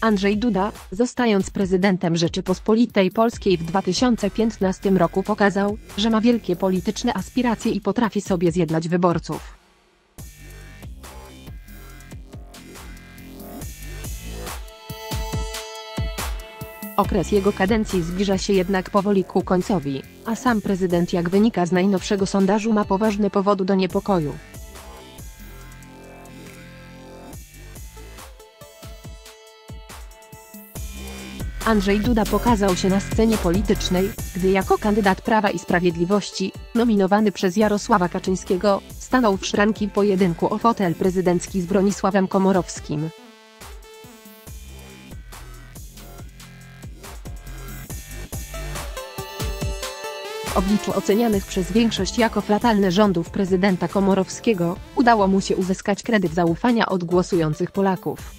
Andrzej Duda, zostając prezydentem Rzeczypospolitej Polskiej w 2015 roku pokazał, że ma wielkie polityczne aspiracje i potrafi sobie zjednać wyborców. Okres jego kadencji zbliża się jednak powoli ku końcowi, a sam prezydent jak wynika z najnowszego sondażu ma poważne powody do niepokoju. Andrzej Duda pokazał się na scenie politycznej, gdy jako kandydat Prawa i Sprawiedliwości, nominowany przez Jarosława Kaczyńskiego, stanął w szranki pojedynku o fotel prezydencki z Bronisławem Komorowskim. W obliczu ocenianych przez większość jako fatalne rządów prezydenta Komorowskiego, udało mu się uzyskać kredyt zaufania od głosujących Polaków.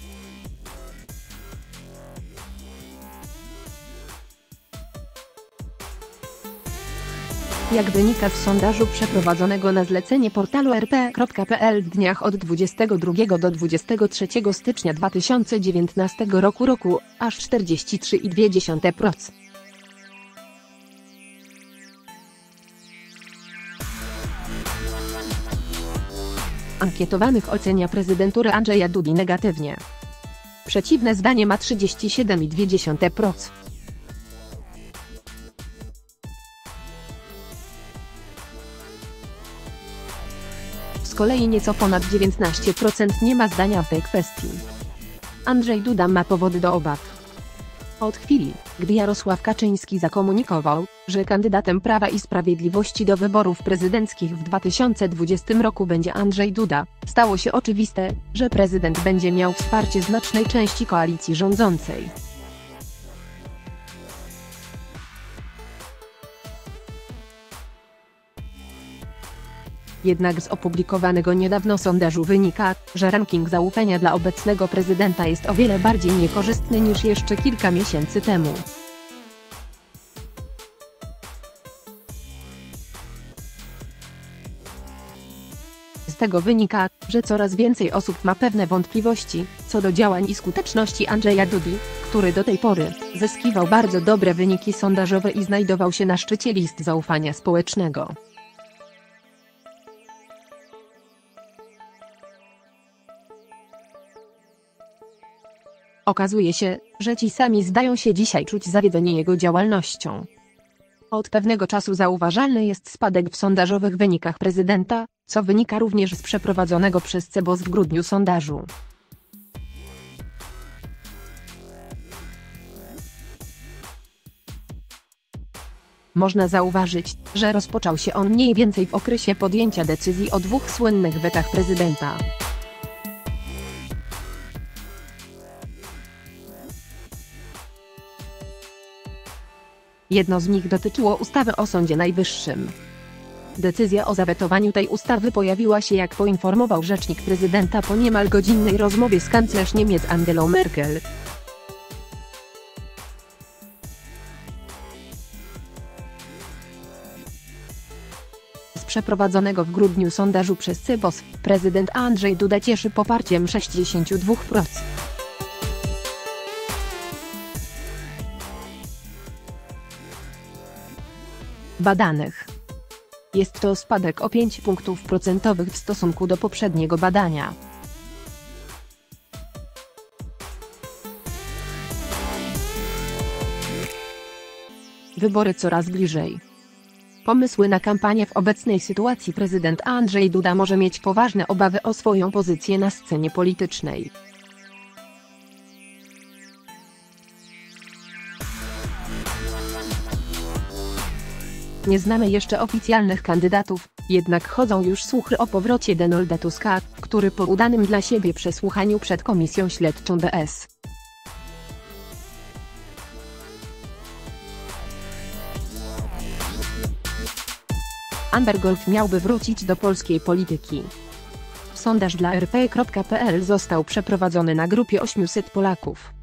Jak wynika z sondażu przeprowadzonego na zlecenie portalu rp.pl w dniach od 22 do 23 stycznia 2019 roku roku, aż 43,2%. Ankietowanych ocenia prezydenturę Andrzeja Dudy negatywnie. Przeciwne zdanie ma 37,2%. Z kolei nieco ponad 19% nie ma zdania w tej kwestii. Andrzej Duda ma powody do obaw. Od chwili, gdy Jarosław Kaczyński zakomunikował, że kandydatem Prawa i Sprawiedliwości do wyborów prezydenckich w 2020 roku będzie Andrzej Duda, stało się oczywiste, że prezydent będzie miał wsparcie znacznej części koalicji rządzącej. Jednak z opublikowanego niedawno sondażu wynika, że ranking zaufania dla obecnego prezydenta jest o wiele bardziej niekorzystny niż jeszcze kilka miesięcy temu. Z tego wynika, że coraz więcej osób ma pewne wątpliwości, co do działań i skuteczności Andrzeja Dudy, który do tej pory zyskiwał bardzo dobre wyniki sondażowe i znajdował się na szczycie list zaufania społecznego. Okazuje się, że ci sami zdają się dzisiaj czuć zawiedzenie jego działalnością. Od pewnego czasu zauważalny jest spadek w sondażowych wynikach prezydenta, co wynika również z przeprowadzonego przez CEBOS w grudniu sondażu. Można zauważyć, że rozpoczął się on mniej więcej w okresie podjęcia decyzji o dwóch słynnych wetach prezydenta. Jedno z nich dotyczyło ustawy o Sądzie Najwyższym. Decyzja o zawetowaniu tej ustawy pojawiła się jak poinformował rzecznik prezydenta po niemal godzinnej rozmowie z kanclerz Niemiec Angelą Merkel. Z przeprowadzonego w grudniu sondażu przez CEBOS, prezydent Andrzej Duda cieszy poparciem 62%. Badanych. Jest to spadek o 5 punktów procentowych w stosunku do poprzedniego badania. Wybory coraz bliżej. Pomysły na kampanię w obecnej sytuacji prezydent Andrzej Duda może mieć poważne obawy o swoją pozycję na scenie politycznej. Nie znamy jeszcze oficjalnych kandydatów, jednak chodzą już słuchy o powrocie Donalda Tuska, który po udanym dla siebie przesłuchaniu przed komisją śledczą DS. Amber Gold miałby wrócić do polskiej polityki. Sondaż dla rp.pl został przeprowadzony na grupie 800 Polaków.